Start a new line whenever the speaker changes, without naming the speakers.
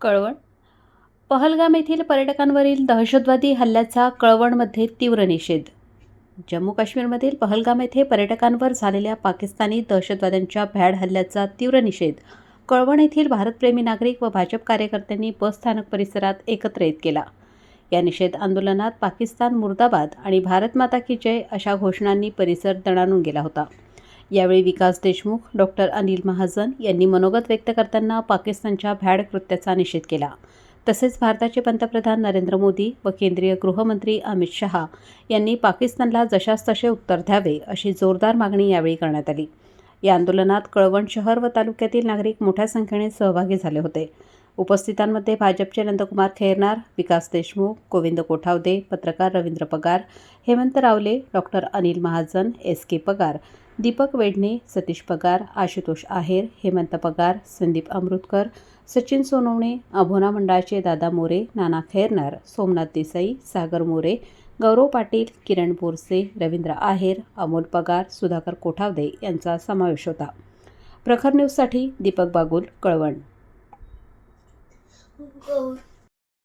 कळवण. पहलगाम येथील पर्यटकांवरील दहशतवादी हल्ल्याचा कळवणमध्ये तीव्र निषेध. जम्मू काश्मीरमधील पहलगाम येथे पर्यटकांवर झालेल्या पाकिस्तानी दहशतवाद्यांच्या भ्याड हल्ल्याचा तीव्र निषेध. कळवण येथील भारतप्रेमी नागरिक व भाजप कार्यकर्त्यांनी बसस्थानक परिसरात एकत्रित केला. या निषेध आंदोलनात पाकिस्तान मुर्दाबाद आणि भारत माता की जय अशा घोषणांनी परिसर दणाणून गेला होता. यावेळी विकास देशमुख डॉक्टर अनिल महाजन यांनी मनोगत व्यक्त करताना पाकिस्तानच्या भ्याड कृत्याचा निषेध केला. तसेच भारताचे पंतप्रधान नरेंद्र मोदी व केंद्रीय गृहमंत्री अमित शहा यांनी पाकिस्तानला जशास तसे उत्तर द्यावे अशी जोरदार मागणी यावेळी करण्यात आली. या आंदोलनात कळवण शहर व तालुक्यातील नागरिक मोठ्या संख्येने सहभागी झाले होते. उपस्थितांमध्ये भाजपचे नंदकुमार खैरनार विकास देशमुख गोविंद कोठावदे पत्रकार Ravindra Pagar Hemant Rawale doctor Anil Mahajan S K Pagar Deepak Wedne Satish पगार आशुतोष आहेर हेमंत पगार संदीप अमृतकर सचिन सोनवणे अभोना मंडळाचे दादा मोरे नाना खैरनार सोमनाथ देसाई सागर मोरे गौरव पाटील किरण बोरसे रवींद्र आहेर अमोल पगार सुधाकर कोठावदे यांचा समावेश होता. प्रखर न्यूजसाठी दीपक बागुल कळवण.